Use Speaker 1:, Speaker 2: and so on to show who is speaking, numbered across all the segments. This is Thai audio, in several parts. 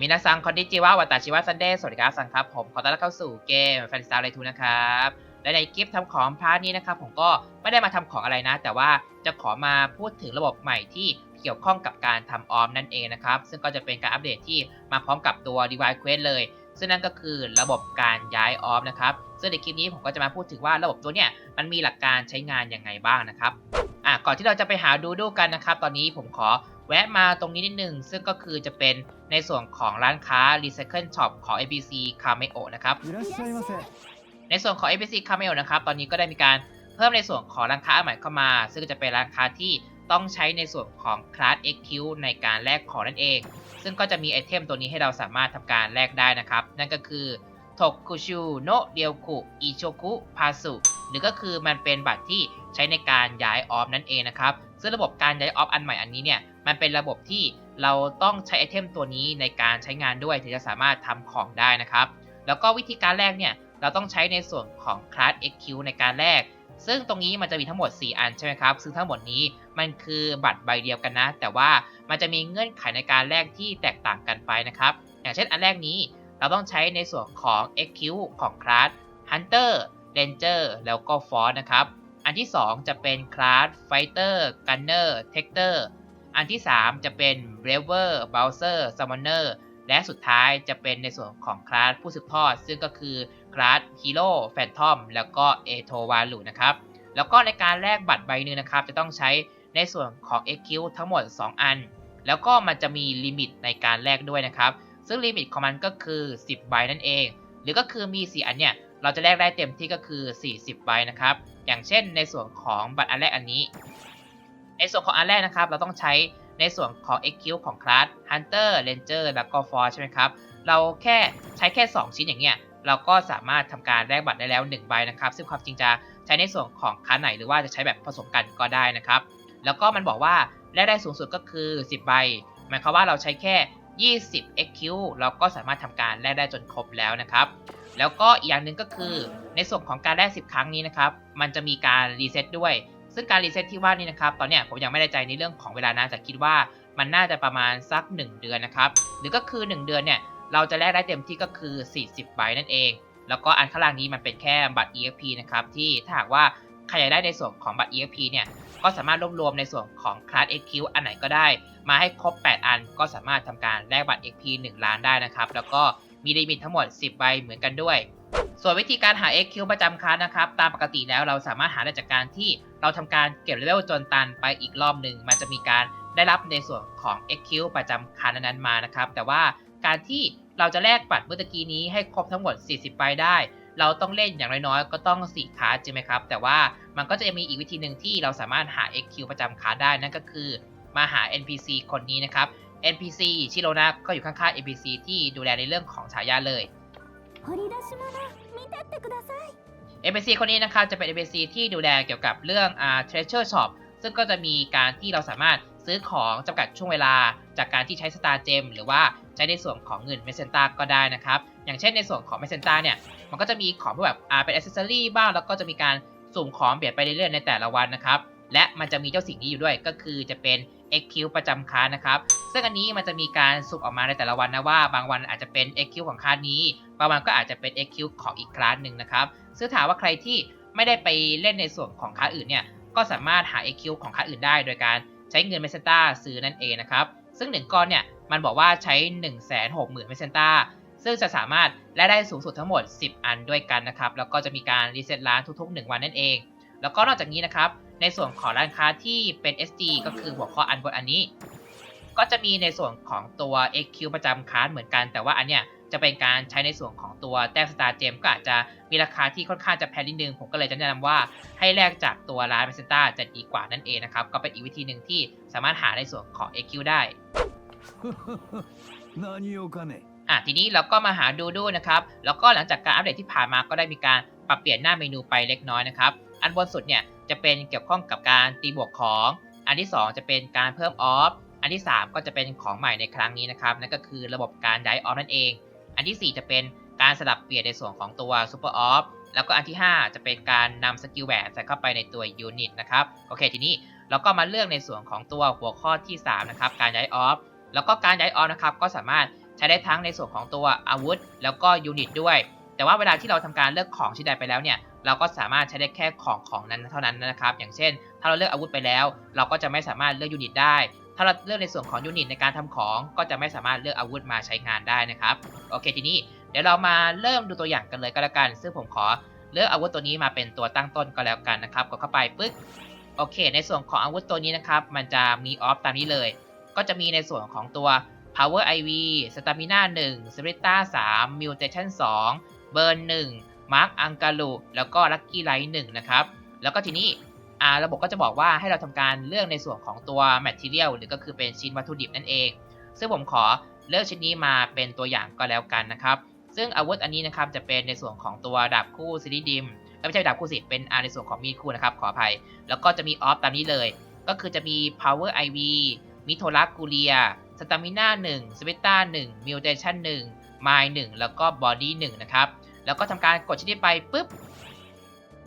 Speaker 1: มินาซังคอนดิจิวะวัตาชิวะซันเดย์สวัสดีครับสังครับ ผมขอต้อนรับเข้าสู่เกมแฟนตาไลทูนะครับ และในกิฟต์ทำของพาร์ทนี้นะครับ ผมก็ไม่ได้มาทำของอะไรนะ แต่ว่าจะขอมาพูดถึงระบบใหม่ที่เกี่ยวข้องกับการทำออมนั่นเองนะครับ ซึ่งก็จะเป็นการอัปเดตที่มาพร้อมกับตัว Device Quest เลย ซึ่งนั่นก็คือระบบการย้ายออฟนะครับ ซึ่งในคลิปนี้ผมก็จะมาพูดถึงว่าระบบตัวเนี้ยมันมีหลักการใช้งานยังไงบ้างนะครับอะก่อนที่เราจะไปหาดูดูกันนะครับ ตอนนี้ผมขอแวะมาตรงนี้นิดนึงซึ่งก็คือจะเป็น ในส่วนของร้านค้า Recycle Shop ของ ABC Cameo นะครับ ในส่วนของ ABC Cameo นะครับ ตอนนี้ก็ได้มีการเพิ่มในส่วนของร้านค้าใหม่เข้ามา ซึ่งจะเป็นร้านค้าที่ต้องใช้ในส่วนของ Class XQ ในการแลกของนั่นเอง ซึ่งก็จะมีไอเทมตัวนี้ให้เราสามารถทำการแลกได้นะครับ นั่นก็คือทกคุชูโนเดียวคุอิโชคุพาสุหรือก็คือมันเป็นบัตรที่ใช้ในการย้ายออฟนั่นเองนะครับ ซึ่งระบบการย้ายออฟอันใหม่อันนี้เนี่ยมันเป็นระบบที่เราต้องใช้ไอเทมตัวนี้ในการใช้งานด้วยถึงจะสามารถทำของได้นะครับ แล้วก็วิธีการแลกเนี่ยเราต้องใช้ในส่วนของ Class XQ ในการแลกซึ่งตรงนี้มันจะมีทั้งหมด 4 อันใช่ไหมครับ ซึ่งทั้งหมดนี้มันคือบัตรใบเดียวกันนะ แต่ว่ามันจะมีเงื่อนไขในการแลกที่แตกต่างกันไปนะครับ อย่างเช่นอันแรกนี้เราต้องใช้ในส่วนของ XQ ของคลาส Hunter Ranger แล้วก็ Force นะครับ อันที่ 2 จะเป็นคลาส Fighter Gunner Tector อันที่ 3 จะเป็น Braver Bowser Summoner และสุดท้ายจะเป็นในส่วนของคลาสผู้สืบทอด ซึ่งก็คือคลาส Hero Phantom แล้วก็ a t o w a l u นะครับ แล้วก็ในการแลกบัตรใบหนึ่งนะครับ จะต้องใช้ในส่วนของ XQ ทั้งหมด 2 อัน แล้วก็มันจะมีลิมิตในการแลกด้วยนะครับ ซึ่งลิมิตของมันก็คือ 10 ใบนั่นเอง หรือก็คือมี 4 อันเนี่ยเราจะแลกได้เต็มที่ก็คือ 40 ใบนะครับ อย่างเช่นในส่วนของบัตรอันแรกอันนี้ ในส่วนของอันแรกนะครับ เราต้องใช้ในส่วนของ XQ ของคลาส Hunter Ranger แล้วก็ Force ใช่ไหมครับ เราแค่ใช้แค่ 2 ชิ้นอย่างเงี้ย เราก็สามารถทำการแลกบัตรได้แล้ว1ใบนะครับ ซึ่งความจริงจะใช้ในส่วนของคลาสไหนหรือว่าจะใช้แบบผสมกันก็ได้นะครับ แล้วก็มันบอกว่าแลกได้สูงสุดก็คือ 10 ใบ หมายความว่าเราใช้แค่ 20 XQ เราก็สามารถทำการแลกได้จนครบแล้วนะครับ แล้วก็อีกอย่างหนึ่งก็คือในส่วนของการแลก10 ครั้งนี้นะครับ มันจะมีการรีเซ็ตด้วย ซึ่งการรีเซ็ตที่ว่านี่นะครับตอนเนี้ยผมยังไม่ได้ใจในเรื่องของเวลานะแต่คิดว่ามันน่าจะประมาณสัก 1 เดือนนะครับหรือก็คือ 1 เดือนเนี่ยเราจะแลกได้เต็มที่ก็คือ 40ใบนั่นเอง แล้วก็อันข้างล่างนี้มันเป็นแค่บัตร EXP นะครับที่ถ้าหากว่าใครอยากได้ในส่วนของบัตร EXP เนี่ยก็สามารถรวบรวมในส่วนของ Class XQ อันไหนก็ได้ มาให้ครบ 8 อันก็สามารถทำการแลกบัตร XP 1 ล้านได้นะครับแล้วก็มีลิมิตทั้งหมด 10ใบเหมือนกันด้วย ส่วนวิธีการหา XQ ประจำคลาสนะครับ ตามปกติแล้วเราสามารถหาได้จากการที่เราทำการเก็บเลเวลจนตันไปอีกรอบหนึ่ง มันจะมีการได้รับในส่วนของ XQ ประจำคลาสนั้นๆมานะครับ แต่ว่าการที่เราจะแลกบัตรเมื่อตะกี้นี้ให้ครบทั้งหมด 40ใบได้ เราต้องเล่นอย่างน้อยๆ ก็ต้อง4คลาสใช่ไหมครับ แต่ว่ามันก็จะมีอีกวิธีหนึ่งที่เราสามารถหา XQ ประจำคลาสได้นั่นก็คือ มาหา NPC คนนี้นะครับ NPC ชิโรนะก็อยู่ข้างๆ NPC ที่ดูแลในเรื่องของฉายาเลย
Speaker 2: 掘り出し物見てってください
Speaker 1: NPC คนนี้นะครับจะเป็น NPC ที่ดูแลเกี่ยวกับเรื่องอ่า treasure shop ซึ่งก็จะมีการที่เราสามารถซื้อของจำกัดช่วงเวลา จากการที่ใช้ star gem หรือว่าใช้ในส่วนของเงิน m e s s e n t a ก็ได้นะครับ อย่างเช่นในส่วนของ m e s s e n t a เนี่ย มันก็จะมีของพวกแบบอ่าเป็น accessory บ้าง แล้วก็จะมีการสุ่มของเปลี่ยนไปเรื่อยๆในแต่ละวันนะครับ และมันจะมีเจ้าสิ่งนี้อยู่ด้วย ก็คือจะเป็น XQ ประจำคลาสนะครับ ซึ่งอันนี้มันจะมีการสุ่มออกมาในแต่ละวันนะว่า บางวันอาจจะเป็น XQ ของคลาสนี้ บางวันก็อาจจะเป็น XQ ของอีกคลาสหนึ่งนะครับซึ่งถามว่าใครที่ไม่ได้ไปเล่นในส่วนของคลาสอื่นเนี่ยก็สามารถหา XQ ของคลาสอื่นได้ โดยการใช้เงินเมสเซนต้าซื้อนั่นเองนะครับซึ่ง 1 ก้อนเนี่ยมันบอกว่าใช้ 1 6 0 0 0 0เมสเซนต้าซึ่งจะสามารถแลกได้สูงสุดทั้งหมด 10 อันด้วยกันนะครับแล้วก็จะมีการรีเซ็ตร้านทุกๆ 1 วันนั่นเอง แล้วก็นอกจากนี้นะครับในส่วนของร้านค้าที่เป็น SG ก็คือหัวข้ออันบนอันนี้ ก็จะมีในส่วนของตัว XQ ประจำคลาเหมือนกัน แต่ว่าอันเนี้ย จะเป็นการใช้ในส่วนของตัวแต้มสตาร์เจมก็อาจจะมีราคาที่ค่อนข้างจะแพงนิดนึง ผมก็เลยจะแนะนำว่าให้แลกจากตัวร้านเบสต้าจะดีกว่านั่นเองนะครับ ก็เป็นอีกวิธีหนึ่งที่สามารถหาในส่วนของ AQ ได้อะทีนี้เราก็มาหาดูดูนะครับแล้วก็หลังจากการอัปเดตที่ผ่านมาก็ได้มีการปรับเปลี่ยนหน้าเมนูไปเล็กน้อยนะครับอันบนสุดเนี่ยจะเป็นเกี่ยวข้องกับการตีบวกของ อันที่ 2 จะเป็นการเพิ่มออฟอันที่ 3 ก็จะเป็นของใหม่ในครั้งนี้นะครับนั่นก็คือระบบการย้ายออฟนั่นเอง อันทีสี่ 4 จะเป็นการสลับเปลี่ยนในส่วนของตัวซูเปอร์ออฟแล้วก็อันที่ 5 จะเป็นการนำสกิลแหวนใส่เข้าไปในตัวยูนิตนะครับโอเคทีนี้เราก็มาเลือกในส่วนของตัวหัวข้อที่3นะครับการย้ายออฟแล้วก็การย้ายออฟนะครับก็สามารถใช้ได้ทั้งในส่วนของตัวอาวุธ แล้วก็ยูนิตด้วย แต่ว่าเวลาที่เราทำการเลือกของชิ้นใดไปแล้วเนี่ยเราก็สามารถใช้ได้แค่ของของนั้นเท่านั้นนะครับ อย่างเช่น ถ้าเราเลือกอาวุธไปแล้ว เราก็จะไม่สามารถเลือกยูนิตได้ ถ้าเราเลือกในส่วนของยูนิตในการทำของ ก็จะไม่สามารถเลือกอาวุธมาใช้งานได้นะครับ โอเคทีนี้เดี๋ยวเรามาเริ่มดูตัวอย่างกันเลยก็แล้วกัน ซึ่งผมขอเลือกอาวุธตัวนี้มาเป็นตัวตั้งต้นก็แล้วกันนะครับ กดเข้าไปปึ๊บโอเค ในส่วนของอาวุธตัวนี้นะครับ มันจะมีออฟตามนี้เลย ก็จะมีในส่วนของตัว Power IV Stamina 1 s p i r i t a 3 Mutation 2 Burn 1 Mark a n g a l u แล้วก็ Lucky Light 1นะครับ แล้วก็ทีนี้ อ่าระบบก็จะบอกว่าให้เราทำการเลือกในส่วนของตัว Material หรือก็คือเป็นชิ้นวัตถุดิบนั่นเอง ซึ่งผมขอเลือกชิ้นนี้มาเป็นตัวอย่างก็แล้วกันนะครับ ซึ่งอาวุธอันนี้นะครับจะเป็นในส่วนของตัวดาบคู่ซิลิดิมไม่ใช่ดาบคู่สิเป็นอาในส่วนของมีดคู่นะครับขออภัย แล้วก็จะมีออฟตามนี้เลย ก็คือจะมี Power IV มิโทรักกูเลียสตามิน่า1สเปต้า1มิวเทชัน1มาย1แล้วก็บอดี้1นะครับ แล้วก็ทำการกดชิ้นนี้ไปปุ๊บ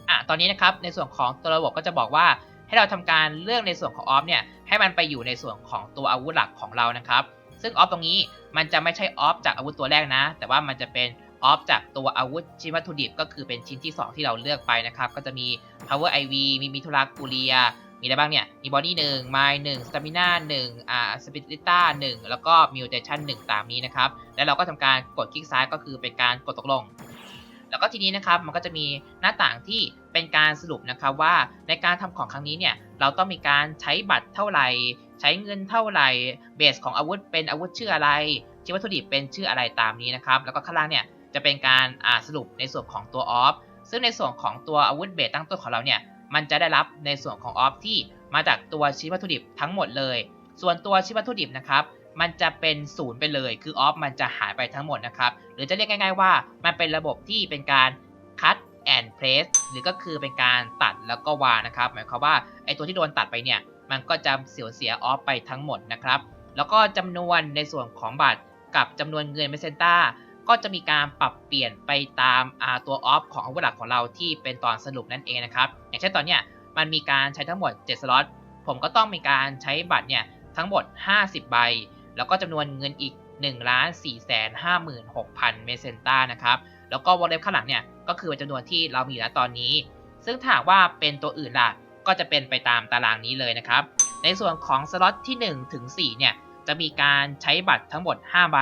Speaker 1: อะตอนนี้นะครับในส่วนของตัวระบบก็จะบอกว่าให้เราทำการเลือกในส่วนของออฟเนี่ยให้มันไปอยู่ในส่วนของตัวอาวุธหลักของเรานะครับ ซึ่งออฟตรงนี้มันจะไม่ใช่ออฟจากอาวุธตัวแรกนะ แต่ว่ามันจะเป็นออฟจากตัวอาวุธชิ้นวัตถุดิบก็คือเป็นชิ้นที่ 2 ที่เราเลือกไปนะครับ ก็จะมี power IV มีมิโทรักกูเลีย มีอะไรบ้างเนี่ย มีบอดี้หนึ่งไมล์หนึ่งสตามิน่าหนึ่งอ่าสปิริต้าหนึ่งแล้วก็มิวเทชันหนึ่งตามนี้นะครับ แล้วเราก็ทำการกดคลิกซ้ายก็คือเป็นการกดตกลง แล้วก็ทีนี้นะครับมันก็จะมีหน้าต่างที่เป็นการสรุปนะครับว่าในการทำของครั้งนี้เนี่ยเราต้องมีการใช้บัตรเท่าไหร่ ใช้เงินเท่าไหร่เบสของอาวุธเป็นอาวุธชื่ออะไรชิ้นวัตถุดิบเป็นชื่ออะไรตามนี้นะครับแล้วก็ข้างล่างเนี่ยจะเป็นการสรุปในส่วนของตัวออฟซึ่งในส่วนของตัวอาวุธเบสตั้งต้นของเราเนี่ยมันจะได้รับในส่วนของออฟที่มาจากตัวชิ้นวัตถุดิบทั้งหมดเลย ส่วนตัวชิ้นวัตถุดิบนะครับ มันจะเป็นศูนย์ไปเลย คือออฟมันจะหายไปทั้งหมดนะครับ หรือจะเรียกง่าย ๆ ว่ามันเป็นระบบที่เป็นการ cut and place หรือก็คือเป็นการตัดแล้วก็วางนะครับ หมายความว่าไอตัวที่โดนตัดไปเนี่ย มันก็จะเสียเสียออฟไปทั้งหมดนะครับ แล้วก็จำนวนในส่วนของบัตรกับจำนวนเงินเมเซนต้าก็จะมีการปรับเปลี่ยนไปตามาตัวออฟของอาวุธหลักของเราที่เป็นตอนสรุปนั่นเองนะครับ อย่างเช่นตอนเนี้ยมันมีการใช้ทั้งหมด 7 สล็อต ผมก็ต้องมีการใช้บัตรเนี่ยทั้งหมด 50 ใบ แล้วก็จำนวนเงินอีก1 4 5 6 0 0 0เมเซนต้านะครับ แล้วก็วอลเล็บข้างหลังเนี่ยก็คือจำนวนที่เรามีอยู่ณตอนนี้ ซึ่งถ้าว่าเป็นตัวอื่นล่ะก็จะเป็นไปตามตารางนี้เลยนะครับ ในส่วนของสล็อตที่ 1 ถึง 4 เนี่ย จะมีการใช้บัตรทั้งหมด 5 ใบ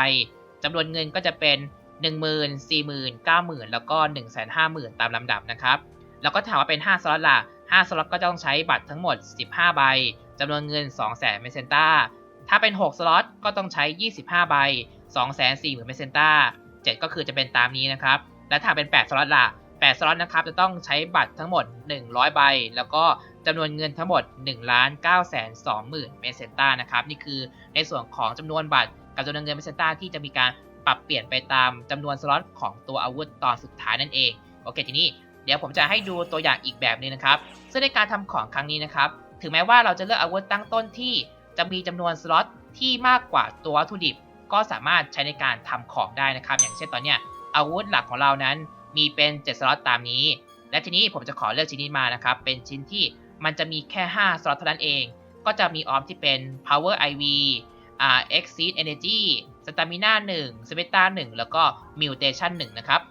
Speaker 1: จำนวนเงินก็จะเป็น 1 0 0 0 0 40,000 90,000 แล้วก็ 150,000 ตามลำดับนะครับ แล้วก็ถามว่าเป็น 5 สล็อตล่ะ 5 สล็อตก็ต้องใช้บัตรทั้งหมด 15 ใบจำนวนเงิน 200,000เมเซนต้า ถ้าเป็น 6 สล็อตก็ต้องใช้ 25 ใบ 240,000เมเซนต้า7ก็คือจะเป็นตามนี้นะครับ และถ้าเป็น 8 สล็อตล่ะ 8 สล็อตนะครับจะต้องใช้บัตรทั้งหมด 100 ใบ แล้วก็จำนวนเงินทั้งหมด 1 9 2 0 0 0 0เมเซนต้านะครับ นี่คือในส่วนของจำนวนบัตรกับจำนวนเงินเมเซนต้าที่จะมีการปรับเปลี่ยนไปตามจำนวนสล็อตของตัวอาวุธตอนสุดท้ายนั่นเอง โอเคทีนี้เดี๋ยวผมจะให้ดูตัวอย่างอีกแบบหนึงนะครับ ซึ่งในการทำของครั้งนี้นะครับ ถึงแม้ว่าเราจะเลือกอาวุธตั้งต้นที่ จะมีจำนวนสล็อตที่มากกว่าตัววัตถุดิบ ก็สามารถใช้ในการทำของได้นะครับ อย่างเช่นตอนเนี้ยอาวุธหลักของเรานั้นมีเป็น 7 สล็อตตามนี้ และทีนี้ผมจะขอเลือกชิ้นนี้มานะครับ เป็นชิ้นที่มันจะมีแค่ 5 สล็อตเท่านั้นเอง ก็จะมีออฟที่เป็น power IV อ่า exceed energy stamina 1 s p e t a 1 แล้วก็ mutation 1 นะครับ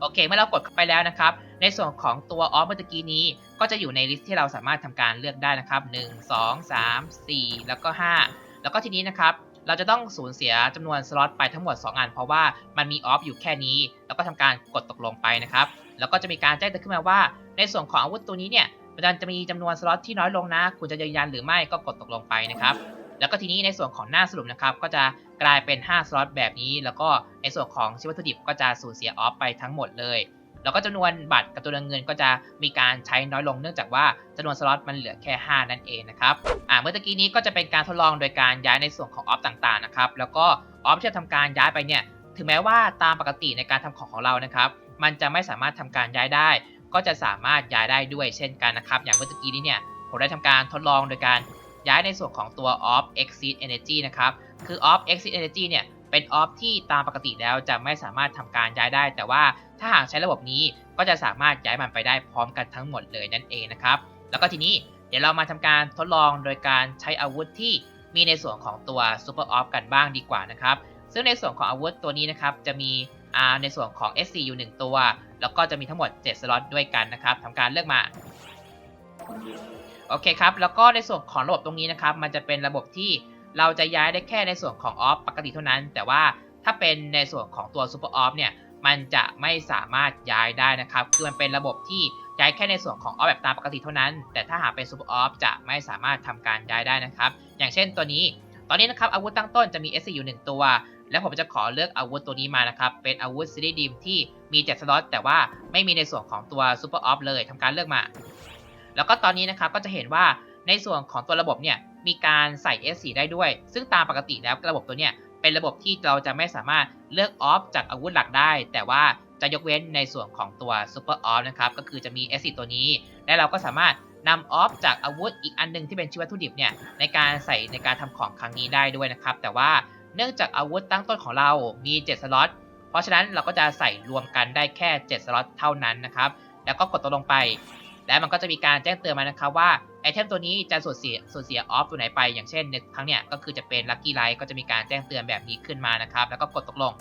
Speaker 1: โอเค เมื่อเรากดเข้าไปแล้วนะครับ ในส่วนของตัวออฟเมื่อกี้นี้ ก็จะอยู่ในลิสต์ที่เราสามารถทำการเลือกได้นะครับ 1 2 3 4 แล้วก็ 5 แล้วก็ทีนี้นะครับ เราจะต้องสูญเสียจำนวนสล็อตไปทั้งหมด 2 อัน เพราะว่ามันมีออฟอยู่แค่นี้ แล้วก็ทำการกดตกลงไปนะครับ แล้วก็จะมีการแจ้งเตือนขึ้นมาว่า ในส่วนของอาวุธตัวนี้เนี่ยมันจะมีจำนวนสล็อตที่น้อยลงนะ คุณจะยืนยันหรือไม่ก็กดตกลงไปนะครับแล้วก็ทีนี้ในส่วนของหน้าสรุปนะครับ ก็จะกลายเป็น 5 สล็อตแบบนี้ แล้วก็ในส่วนของชิ้นวัตถุดิบก็จะสูญเสียออฟไปทั้งหมดเลย แล้วก็จำนวนบัตรกับจำนวนเงินก็จะมีการใช้น้อยลงเนื่องจากว่าจำนวนสล็อตมันเหลือแค่ 5 นั่นเองนะครับอ่าเมื่อตะกี้นี้ก็จะเป็นการทดลองโดยการย้ายในส่วนของออฟต่างๆนะครับแล้วก็ออฟที่จะทำการย้ายไปเนี่ยถึงแม้ว่าตามปกติในการทำของของเรานะครับ มันจะไม่สามารถทำการย้ายได้ ก็จะสามารถย้ายได้ด้วยเช่นกันนะครับ อย่างเมื่อตะกี้นี้เนี่ยผมได้ทำการทดลองโดยการย้ายในส่วนของตัว off exceed energy นะครับ คือ off exceed energy เนี่ย เป็น off ที่ตามปกติแล้วจะไม่สามารถทำการย้ายได้ แต่ว่าถ้าหากใช้ระบบนี้ก็จะสามารถย้ายมันไปได้พร้อมกันทั้งหมดเลยนั่นเองนะครับ แล้วก็ทีนี้เดี๋ยวเรามาทำการทดลองโดยการใช้อาวุธที่มีในส่วนของตัว super off กันบ้างดีกว่านะครับ ซึ่งในส่วนของอาวุธตัวนี้นะครับจะมีในส่วนของ SC อยู่1ตัว แล้วก็จะมีทั้งหมด 7 สล็อตด้วยกันนะครับทำการเลือกมาโอเคครับ แล้วก็ในส่วนของระบบตรงนี้นะครับ มันจะเป็นระบบที่ เราจะย้ายได้แค่ในส่วนของออฟปกติเท่านั้น แต่ว่าถ้าเป็นในส่วนของตัวซูเปอร์ออฟเนี่ยมันจะไม่สามารถย้ายได้นะครับ คือมันเป็นระบบที่ย้ายแค่ในส่วนของออฟแบบตามปกติเท่านั้น แต่ถ้าหากเป็นซูเปอร์ออฟจะไม่สามารถทำการย้ายได้นะครับ อย่างเช่นตัวนี้ ตอนนี้นะครับอาวุธตั้งต้นจะมี SC อยู่1ตัว แล้วผมจะขอเลือกอาวุธตัวนี้มานะครับ เป็นอาวุธซีรีส์ดีมที่มี7สล็อตแต่ว่าไม่มีในส่วนของตัวซูเปอร์ออฟเลยทำการเลือกมา แล้วก็ตอนนี้นะครับก็จะเห็นว่าในส่วนของตัวระบบเนี่ย มีการใส่ S4 ได้ด้วย ซึ่งตามปกติแล้วระบบตัวเนี้ยเป็นระบบที่เราจะไม่สามารถเลือกออฟจากอาวุธหลักได้ แต่ว่าจะยกเว้นในส่วนของตัวซูเปอร์ออฟนะครับก็คือจะมี S4 ตัวนี้ และเราก็สามารถนำออฟจากอาวุธอีกอันหนึงที่เป็นชีววัตถุดิบเนี่ยในการใส่ในการทำของครั้งนี้ได้ด้วยนะครับ แต่ว่าเนื่องจากอาวุธตั้งต้นของเรามี 7 สล็อต เพราะฉะนั้นเราก็จะใส่รวมกันได้แค่ 7 สล็อตเท่านั้นนะครับ แล้วก็กดตัวลงไป และมันก็จะมีการแจ้งเตือนมานะครับว่าไอเทมตัวนี้จะสูญเสียสูญเสียออฟตัวไหนไป อย่างเช่นในครั้งเนี้ยก็คือจะเป็นลัคกี้ไลท์ก็จะมีการแจ้งเตือนแบบนี้ขึ้นมานะครับ แล้วก็กดตกลง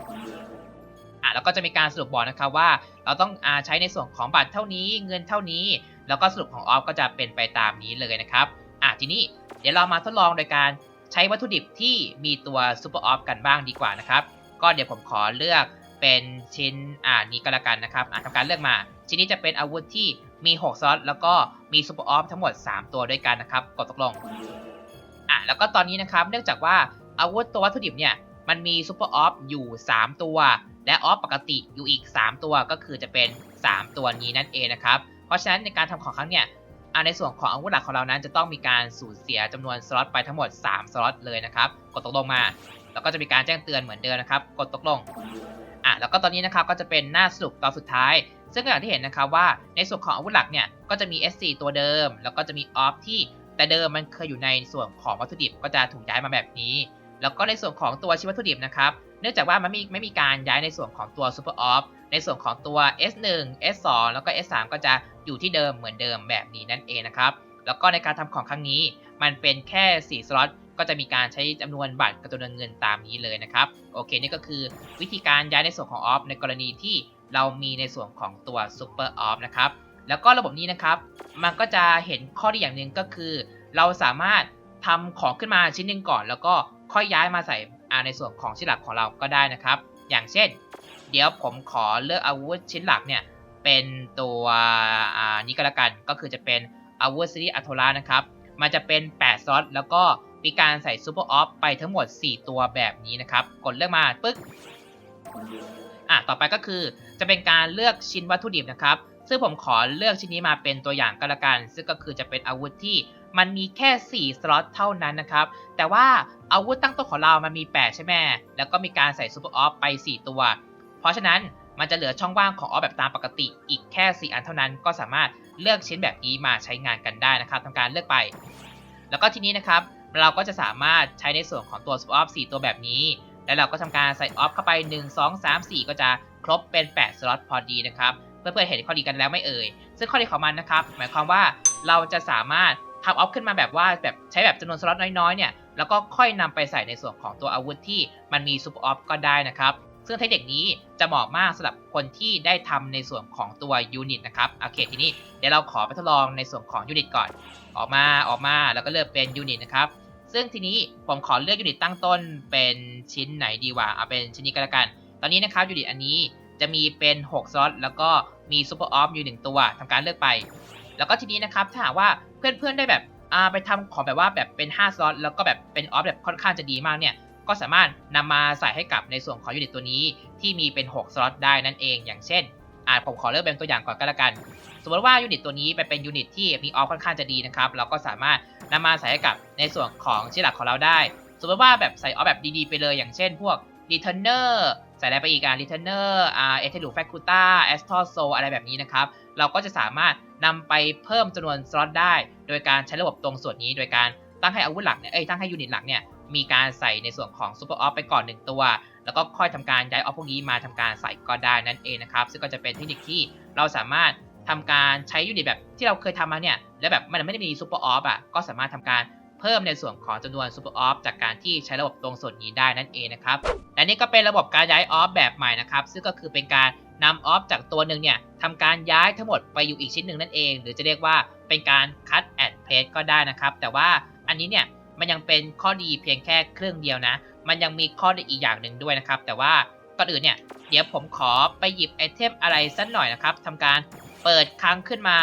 Speaker 1: อะแล้วก็จะมีการสรุปบอกนะครับว่า เราต้องอาใช้ในส่วนของบัตรเท่านี้เงินเท่านี้ แล้วก็สรุปของออฟก็จะเป็นไปตามนี้เลยนะครับอะทีนี้เดี๋ยวเรามาทดลองโดยการใช้วัตถุดิบที่มีตัวซูเปอร์ออฟกันบ้างดีกว่านะครับ ก็เดี๋ยวผมขอเลือกเป็นชิ้นอ่านี้ก็แล้วกันนะครับอ่าทำการเลือกมา ชิ้นนี้จะเป็นอาวุธที่ มี 6 สล็อตแล้วก็มีซูเปอร์ออฟทั้งหมด 3 ตัวด้วยกันนะครับกดตกลงอะแล้วก็ตอนนี้นะครับเนื่องจากว่าอาวุธตัววัตถุดิบเนี่ยมันมีซูเปอร์ออฟอยู่ 3 ตัว และออฟปกติอยู่อีก 3 ตัวก็คือจะเป็น 3 ตัวนี้นั่นเองนะครับ เพราะฉะนั้นในการทำของครั้งเนี่ยในส่วนของอาวุธหลักของเรานั้นจะต้องมีการสูญเสียจำนวนสล็อตไปทั้งหมด 3 สล็อตเลยนะครับกดตกลงมา แล้วก็จะมีการแจ้งเตือนเหมือนเดิมนะครับ กดตกลงอะแล้วก็ตอนนี้นะครับก็จะเป็นหน้าสรุปตอนสุดท้าย ซึ่งอย่างที่เห็นนะครับว่าในส่วนของอาวุธหลักเนี่ยก็จะมี S4 ตัวเดิม แล้วก็จะมีออฟที่แต่เดิมมันเคยอยู่ในส่วนของวัตถุดิบก็จะถูกย้ายมาแบบนี้ แล้วก็ในส่วนของตัวชิ้นวัตถุดิบนะครับเนื่องจากว่ามันไม่ไม่มีการย้ายในส่วนของตัว Super Off ในส่วนของตัว S1 S2 แล้วก็ S3 ก็จะอยู่ที่เดิมเหมือนเดิมแบบนี้นั่นเองนะครับแล้วก็ในการทำของครั้งนี้มันเป็นแค่4สล็อตก็จะมีการใช้จำนวนบัตรกับจำนวนเงินตามนี้เลยนะครับโอเคนี่ก็คือวิธีการย้ายในส่วนของ Off ในกรณีที่ เรามีในส่วนของตัว Super Off นะครับ แล้วก็ระบบนี้นะครับ มันก็จะเห็นข้อดีอย่างหนึ่งก็คือ เราสามารถทำของขึ้นมาชิ้นหนึ่งก่อน แล้วก็ค่อยย้ายมาใส่ในส่วนของชิ้นหลักของเราก็ได้นะครับ อย่างเช่น เดี๋ยวผมขอเลือกอาวุธชิ้นหลักเนี่ยเป็นตัวนี้ก็แล้วกัน ก็คือจะเป็นอาวุธซีรีส์อัตโทรานะครับ มันจะเป็น 8 ซอสแล้วก็มีการใส่ซูเปอร์ออฟไปทั้งหมด 4 ตัวแบบนี้นะครับ กดเลือกมาปึ๊ก อะต่อไปก็คือจะเป็นการเลือกชิ้นวัตถุดิบนะครับ ซึ่งผมขอเลือกชิ้นนี้มาเป็นตัวอย่างก็แล้วกัน ซึ่งก็คือจะเป็นอาวุธที่มันมีแค่ 4 สล็อตเท่านั้นนะครับ แต่ว่าอาวุธตั้งต้นของเรามันมี 8 ใช่ไหม แล้วก็มีการใส่ซูเปอร์ออฟไป 4 ตัว เพราะฉะนั้นมันจะเหลือช่องว่างของออฟแบบตามปกติอีกแค่ 4 อันเท่านั้น ก็สามารถเลือกชิ้นแบบนี้มาใช้งานกันได้นะครับทำการเลือกไป แล้วก็ทีนี้นะครับเราก็จะสามารถใช้ในส่วนของตัวซูเปอร์ออฟ4ตัวแบบนี้ แล้วเราก็ทำการใส่ออฟเข้าไป 1 2 3 4 ก็จะครบเป็น 8 สล็อตพอดีนะครับ เพื่อนๆเห็นข้อดีกันแล้วไม่เอ่ย ซึ่งข้อดีของมันนะครับ หมายความว่าเราจะสามารถทำออฟขึ้นมาแบบว่าแบบใช้แบบจำนวนสล็อตน้อยๆเนี่ยแล้วก็ค่อยนำไปใส่ในส่วนของตัวอาวุธที่มันมีซูเปอร์ออฟก็ได้นะครับ ซึ่งเทคนิคนี้จะเหมาะมากสำหรับคนที่ได้ทำในส่วนของตัวยูนิตนะครับโอเคทีนี้เดี๋ยวเราขอไปทดลองในส่วนของยูนิตก่อน ออกมาออกมาแล้วก็เลือกเป็นยูนิตนะครับ ซึ่งทีนี้ผมขอเลือกยูนิตตั้งต้นเป็นชิ้นไหนดีวะเอาเป็นชิ้นนี้ก็แล้วกัน ตอนนี้นะครับยูนิตอันนี้จะมีเป็น6สล็อตแล้วก็มีซูเปอร์ออฟอยู่1ตัวทำการเลือกไป แล้วก็ทีนี้นะครับถ้าหากว่าเพื่อนๆได้แบบอ่าไปทำของแบบว่าแบบเป็น5สล็อตแล้วก็แบบเป็นออฟแบบค่อนข้างจะดีมากเนี่ยก็สามารถนำมาใส่ให้กับในส่วนของยูนิตตัวนี้ที่มีเป็น6สล็อตได้นั่นเอง อย่างเช่นอ่าผมขอเลือกเป็นตัวอย่างก่อนก็แล้วกัน สมมติว่ายูนิตตัวนี้ไปเป็นยูนิตที่มีออฟค่อนข้างจะดีนะครับเราก็สามารถ นำมาใส่ให้กับในส่วนของชิ้นหลักของเราได้ สมมติว่าแบบใส่ออฟแบบดีๆไปเลยอย่างเช่นพวก Returner ใส่อะไรไปอีกอะ Returner อ่า e t e r u Faculta Astral Soul อะไรแบบนี้นะครับ เราก็จะสามารถนำไปเพิ่มจำนวนสล็อตได้ โดยการใช้ระบบตรงส่วนนี้ โดยการตั้งให้อาวุธหลักเนี่ย เอ้ย ตั้งให้ยูนิตหลักเนี่ย มีการใส่ในส่วนของ Super Off ไปก่อน 1 ตัว แล้วก็ค่อยทำการย้ายออฟพวกนี้มาทำการใส่ก็ได้นั่นเองนะครับ ซึ่งก็จะเป็นเทคนิคที่เราสามารถ ทำการใช้ยูนิตแบบที่เราเคยทำมาเนี่ย แล้วแบบมันไม่ได้มี Super Off อะก็สามารถทำการเพิ่มในส่วนของจำนวนซูเปอร์ออฟจากการที่ใช้ระบบตรงส่วนนี้ได้นั่นเองนะครับ และนี่ก็เป็นระบบการย้ายออฟแบบใหม่นะครับ ซึ่งก็คือเป็นการนำออฟจากตัวหนึ่งเนี่ยทำการย้ายทั้งหมดไปอยู่อีกชิ้นหนึ่งนั่นเอง หรือจะเรียกว่าเป็นการ cut and paste ก็ได้นะครับ แต่ว่าอันนี้เนี่ยมันยังเป็นข้อดีเพียงแค่เครื่องเดียวนะ มันยังมีข้อดีอีกอย่างหนึ่งด้วยนะครับ แต่ว่าก่อนอื่นเนี่ยเดี๋ยวผมขอไปหยิบไอเทมอะไรสักหน่อยนะครับทำการ เปิดครั้งขึ้นมา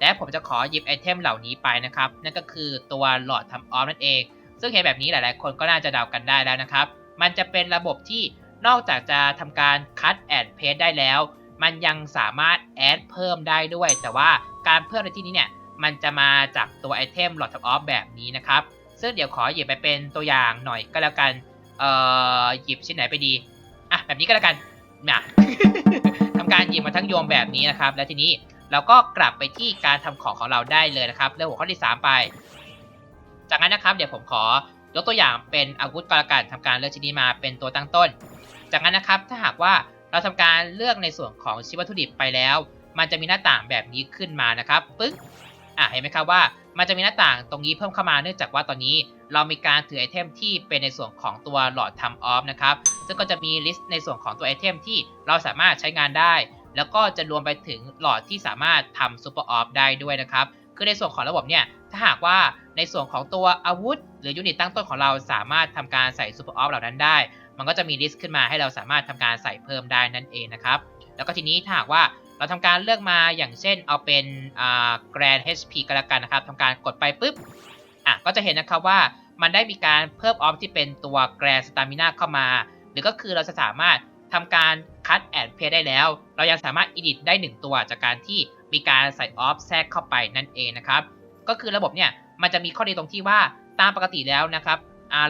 Speaker 1: และผมจะขอหยิบไอเทมเหล่านี้ไปนะครับ นั่นก็คือตัวหลอดทำออฟนั่นเอง ซึ่งเห็นแบบนี้หลายๆ คนก็น่าจะเดากันได้แล้วนะครับ มันจะเป็นระบบที่นอกจากจะทำการ cut and paste ได้แล้ว มันยังสามารถ add เพิ่มได้ด้วย แต่ว่าการเพิ่มในที่นี้เนี่ย มันจะมาจากตัวไอเทม Lot of Off แบบนี้นะครับ ซึ่งเดี๋ยวขอหยิบไปเป็นตัวอย่างหน่อยก็แล้วกัน เอ่อ หยิบชิ้นไหนไปดี อะ แบบนี้ก็แล้วกันนะ การหยิบมาทั้งโยมแบบนี้นะครับ แล้วทีนี้เราก็กลับไปที่การทำของของเราได้เลยนะครับเรื่องหัวข้อที่ 3 ไป จากนั้นนะครับเดี๋ยวผมขอยกตัวอย่างเป็นอาวุธก็แล้วกันทำการเลือกชิ้นนี้มาเป็นตัวตั้งต้น จากนั้นนะครับถ้าหากว่าเราทำการเลือกในส่วนของชิ้นวัตถุดิบไปแล้ว มันจะมีหน้าต่างแบบนี้ขึ้นมานะครับปึ๊กอะเห็นไหมครับว่ามันจะมีหน้าต่างตรงนี้เพิ่มเข้ามาเนื่องจากว่าตอนนี้ เรามีการถือไอเทมที่เป็นในส่วนของตัวหลอดทำออฟนะครับ ซึ่งก็จะมีลิสต์ในส่วนของตัวไอเทมที่เราสามารถใช้งานได้ แล้วก็จะรวมไปถึงหลอดที่สามารถทำซูเปอร์ออฟได้ด้วยนะครับ คือในส่วนของระบบเนี่ย ถ้าหากว่าในส่วนของตัวอาวุธ หรือยูนิตตั้งต้นของเราสามารถทำการใส่ซูเปอร์ออฟเหล่านั้นได้ มันก็จะมีลิสต์ขึ้นมาให้เราสามารถทำการใส่เพิ่มได้นั่นเองนะครับ แล้วก็ทีนี้ถ้าหากว่าเราทำการเลือกมาอย่างเช่นเอาเป็นอ่า Grand HP ก็แล้วกันนะครับทำการกดไปปุ๊บอะก็จะเห็นนะครับว่ามันได้มีการเพิ่มออฟที่เป็นตัว Grand Stamina เข้ามา รือก็คือเราจะสามารถทำการ Cut and Paste ได้แล้ว เรายังสามารถ Edit ได้ 1 ตัวจากการที่มีการใส่ออฟแทรกเข้าไปนั่นเองนะครับ ก็คือระบบเนี่ยมันจะมีข้อดีตรงที่ว่าตามปกติแล้วนะครับ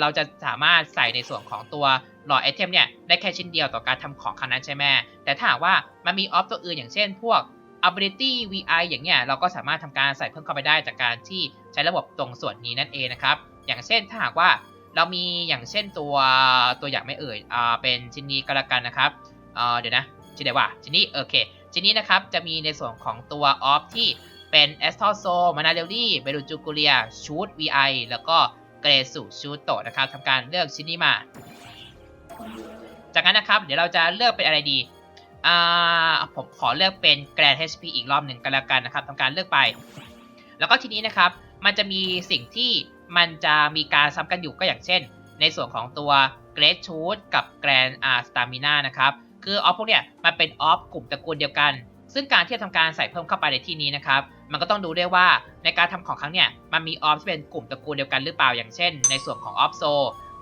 Speaker 1: เราจะสามารถใส่ในส่วนของตัวหลอดไอเทมเนี่ยได้แค่ชิ้นเดียวต่อการทำของครั้งนั้นใช่ไหมแต่ถ้าหากว่ามันมีออฟตัวอื่นอย่างเช่นพวก ability vi อย่างเงี้ยเราก็สามารถทำการใส่เพิ่มเข้าไปได้จากการที่ใช้ระบบตรงส่วนนี้นั่นเองนะครับ อย่างเช่นถ้าหากว่า เรามีอย่างเช่นตัวตัวอย่างไม่เอ่ยอ่าเป็นชิ้นนี้ก็แล้วกันนะครับเออเดี๋ยวนะชิ้นไหนวะชิ้นนี้โอเคชิ้นนี้นะครับจะมีในส่วนของตัวออฟที่เป็น a s t o r s o m a n a l e l y b e l u j u g u l i a Shoot VI แล้วก็เกรสุชูโตนะครับทำการเลือกชิ้นนี้มา จากนั้นนะครับเดี๋ยวเราจะเลือกเป็นอะไรดีอ่าผมขอเลือกเป็น Grand HP อีกรอบหนึ่งก็แล้วกันนะครับทำการเลือกไป แล้วก็ทีนี้นะครับมันจะมีสิ่งที่ มันจะมีการซ้ำกันอยู่ก็อย่างเช่น ในส่วนของตัว Great Shoot กับ Grand R Stamina นะครับ คือออฟพวกเนี้ยมันเป็นออฟกลุ่มตระกูลเดียวกัน ซึ่งการที่จะทำการใส่เพิ่มเข้าไปในที่นี้นะครับ มันก็ต้องดูด้วยว่าในการทำของครั้งเนี้ยมันมีออฟที่เป็นกลุ่มตระกูลเดียวกันหรือเปล่าอย่างเช่น ในส่วนของออฟโซ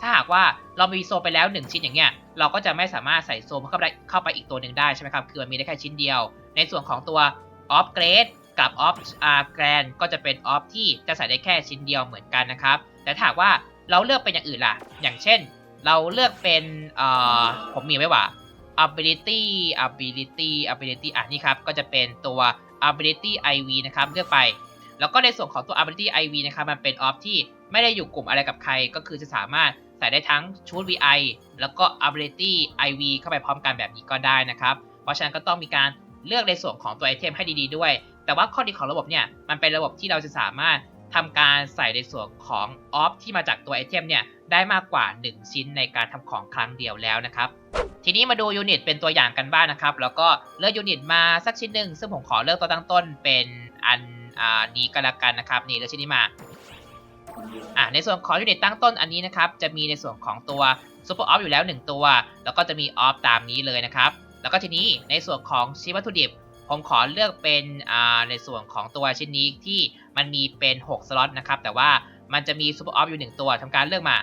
Speaker 1: ถ้าหากว่าเรามีโซไปแล้ว 1 ชิ้นอย่างเงี้ยเราก็จะไม่สามารถใส่โซเข้าไปเข้าไปอีกตัวหนึ่งได้ใช่ไหมครับ คือมันมีได้แค่ชิ้นเดียว ในส่วนของตัวออฟเกรด กับออฟอาร์แกรนก็จะเป็นออฟที่จะใส่ได้แค่ชิ้นเดียวเหมือนกันนะครับ แต่ถ้ากว่าเราเลือกเป็นอย่างอื่นล่ะ อย่างเช่น เราเลือกเป็นออผมมีไว้ว่า ability ability ability อะนี่ครับ ก็จะเป็นตัว ability IV นะครับ เลือกไป แล้วก็ในส่วนของตัว ability IV นะครับ มันเป็นออฟที่ไม่ได้อยู่กลุ่มอะไรกับใคร ก็คือจะสามารถใส่ได้ทั้งชุด VI แล้วก็ ability IV เข้าไปพร้อมกันแบบนี้ก็ได้นะครับ เพราะฉะนั้นก็ต้องมีการเลือกในส่วนของตัวไอเทมให้ดีๆด้วย แต่ว่าข้อดีของระบบเนี่ยมันเป็นระบบที่เราจะสามารถทำการใส่ในส่วนของออฟที่มาจากตัวไอเทมเนี่ยได้มากกว่า 1 ชิ้นในการทำของครั้งเดียวแล้วนะครับ ทีนี้มาดูยูนิตเป็นตัวอย่างกันบ้างนะครับ แล้วก็เลือกยูนิตมาสักชิ้นหนึ่งซึ่งผมขอเลือกตัวตั้งต้นเป็นอันอนี้ก็แล้วกันนะครับ นี่เลือกชิ้นนี้มาอะในส่วนของยูนิตตั้งต้นอันนี้นะครับจะมีในส่วนของตัวซูเปอร์ออฟอยู่แล้ว 1 ตัว แล้วก็จะมีออฟตามนี้เลยนะครับ แล้วก็ทีนี้ในส่วนของชิ้นวัตถุดิบ ผมขอเลือกเป็นในส่วนของตัวชิ้นนี้ที่มันมีเป็น 6 สล็อตนะครับ แต่ว่ามันจะมีซูเปอร์ออฟอยู่ 1 ตัวทำการเลือกมา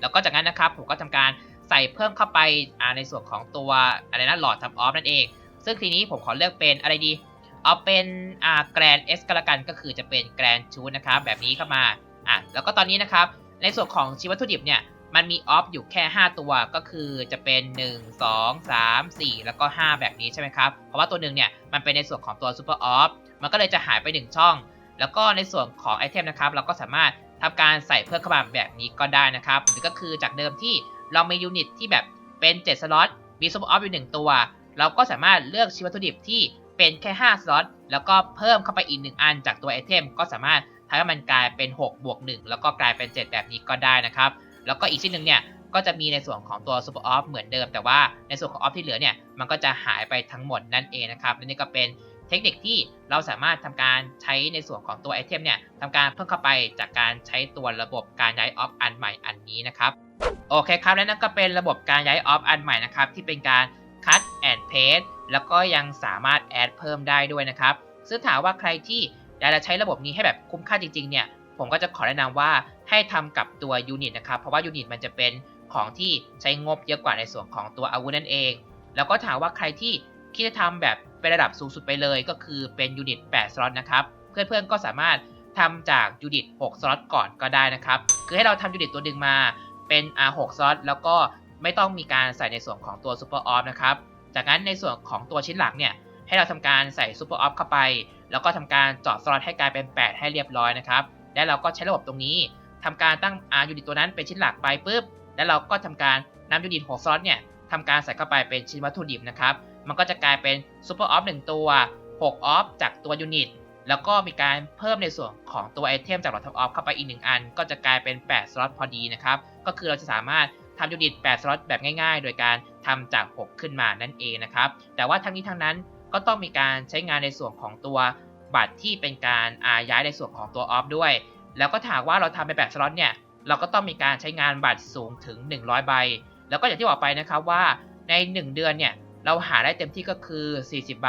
Speaker 1: แล้วก็จากนั้นนะครับ ผมก็ทำการใส่เพิ่มเข้าไปาในส่วนของตัวอะไรนะหลอดทำออฟนั่นเอง ซึ่งทีนี้ผมขอเลือกเป็นอะไรดี เอาเป็นแกรนเอสก็แล้วกันก็คือจะเป็นแกรนชูนะครับแบบนี้เข้ามาอะแล้วก็ตอนนี้นะครับ ในส่วนของชิ้นวัตถุดิบเนี่ย มันมีออฟอยู่แค่ 5 ตัวก็คือจะเป็น 1 2 3 4 แล้วก็ 5 แบบนี้ใช่ไหมครับ เพราะว่าตัวหนึ่งเนี่ยมันเป็นในส่วนของตัวซูเปอร์ออฟมันก็เลยจะหายไป 1 ช่อง แล้วก็ในส่วนของไอเทมนะครับ เราก็สามารถทำการใส่เพิ่มเข้ามาแบบนี้ก็ได้นะครับหรือก็คือจากเดิมที่เรามียูนิตที่แบบเป็น 7 สล็อตมีซูเปอร์ออฟอยู่ 1 ตัว เราก็สามารถเลือกชิ้นวัตถุดิบที่เป็นแค่ 5 สล็อตแล้วก็เพิ่มเข้าไปอีก 1 อันจากตัวไอเทมก็สามารถทำให้มันกลายเป็น 6 บวก 1 แล้วก็กลายเป็น 7 แบบนี้ก็ได้นะครับ แล้วก็อีกชิ้นหนึ่งเนี่ยก็จะมีในส่วนของตัว Super Off เหมือนเดิม แต่ว่าในส่วนของ Off ที่เหลือเนี่ยมันก็จะหายไปทั้งหมดนั่นเองนะครับและนี่ก็เป็นเทคนิคที่เราสามารถทำการใช้ในส่วนของตัวไอเทมเนี่ยทำการเพิ่มเข้าไปจากการใช้ตัวระบบการย้าย Off อันใหม่อันนี้นะครับโอเคครับและนั่นก็เป็นระบบการย้ายออฟอันใหม่นะครับที่เป็นการ cut and paste แล้วก็ยังสามารถแอดเพิ่มได้ด้วยนะครับซึ่งถามว่าใครที่อยากจะใช้ระบบนี้ให้แบบคุ้มค่าจริงๆเนี่ย ผมก็จะขอแนะนำว่าให้ทำกับตัวยูนิตนะครับ เพราะว่ายูนิตมันจะเป็นของที่ใช้งบเยอะกว่าในส่วนของตัวอาวุธนั่นเอง แล้วก็ถามว่าใครที่คิดจะทำแบบเป็นระดับสูงสุดไปเลยก็คือเป็นยูนิต8สล็อตนะครับ เพื่อนๆก็สามารถทำจากยูนิต6สล็อตก่อนก็ได้นะครับ คือให้เราทำยูนิตตัวหนึ่งมาเป็น R6 ซอสแล้วก็ไม่ต้องมีการใส่ในส่วนของตัว Super Off นะครับ จากนั้นในส่วนของตัวชิ้นหลักเนี่ยให้เราทำการใส่ Super Off เข้าไป แล้วก็ทำการเจาะสล็อตให้กลายเป็น 8 ให้เรียบร้อยนะครับ และเราก็ใช้ระบบตรงนี้ทำการตั้ง R ยูนิตตัวนั้นเป็นชิ้นหลักไปปุ๊บ แล้วเราก็ทำการนำยูนิต6ซอสเนี่ยทำการใส่เข้าไปเป็นชิ้นวัตถุดิบนะครับ มันก็จะกลายเป็น Super Off 1ตัว6 Off จากตัวยูนิตแล้วก็มีการเพิ่มในส่วนของตัวไอเทมจากหลอดท็อปออฟเข้าไปอีกหนึ่งอัน ก็จะกลายเป็น 8 สล็อตพอดีนะครับ ก็คือเราจะสามารถทำยูนิต 8 สล็อตแบบง่ายๆ โดยการทำจาก 6 ขึ้นมานั่นเองนะครับ แต่ว่าทั้งนี้ทั้งนั้นก็ต้องมีการใช้งานในส่วนของตัว บัตรที่เป็นการอาย้ายในส่วนของตัวออฟด้วย แล้วก็ถามว่าเราทำเป็น8สล็อตเนี่ยเราก็ต้องมีการใช้งานบัตรสูงถึง 100 ใบ แล้วก็อย่างที่บอกไปนะครับว่าใน 1 เดือนเนี่ยเราหาได้เต็มที่ก็คือ 40 ใบ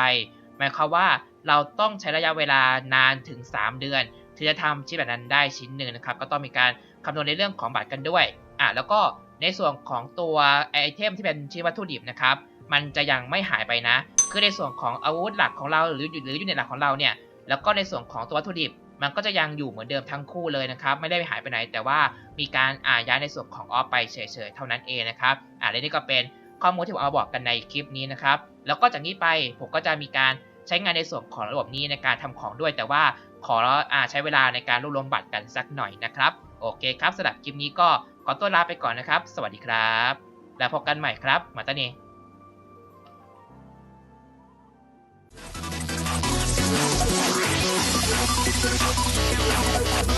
Speaker 1: หมายความว่าเราต้องใช้ระยะเวลานานถึง 3 เดือนถึงจะทำชิ้นแบบนั้นได้ชิ้นหนึ่งนะครับ ก็ต้องมีการคำนวณในเรื่องของบัตรกันด้วยอะแล้วก็ในส่วนของตัวไอเทมที่เป็นชิ้นวัตถุดิบนะครับ มันจะยังไม่หายไปนะ คือในส่วนของอาวุธหลักของเราหรือหรือยูนิตหลักของเราเนี่ย แล้วก็ในส่วนของตัววัตถุดิบ มันก็จะยังอยู่เหมือนเดิมทั้งคู่เลยนะครับ ไม่ได้หายไปไหน แต่ว่ามีการอาย้ายในส่วนของออฟไปเฉยๆเท่านั้นเองนะครับอ่าและนี่ก็เป็นข้อมูลที่ผมเอาบอกกันในคลิปนี้นะครับ แล้วก็จากนี้ไปผมก็จะมีการใช้งานในส่วนของระบบนี้ในการทำของด้วย แต่ว่าขออาใช้เวลาในการรวบรวมบัตรกันสักหน่อยนะครับ โอเคครับสำหรับคลิปนี้ก็ขอตัวลาไปก่อนนะครับ สวัสดีครับ แล้วพบกันใหม่ครับ มาตาเน ちょっと待って。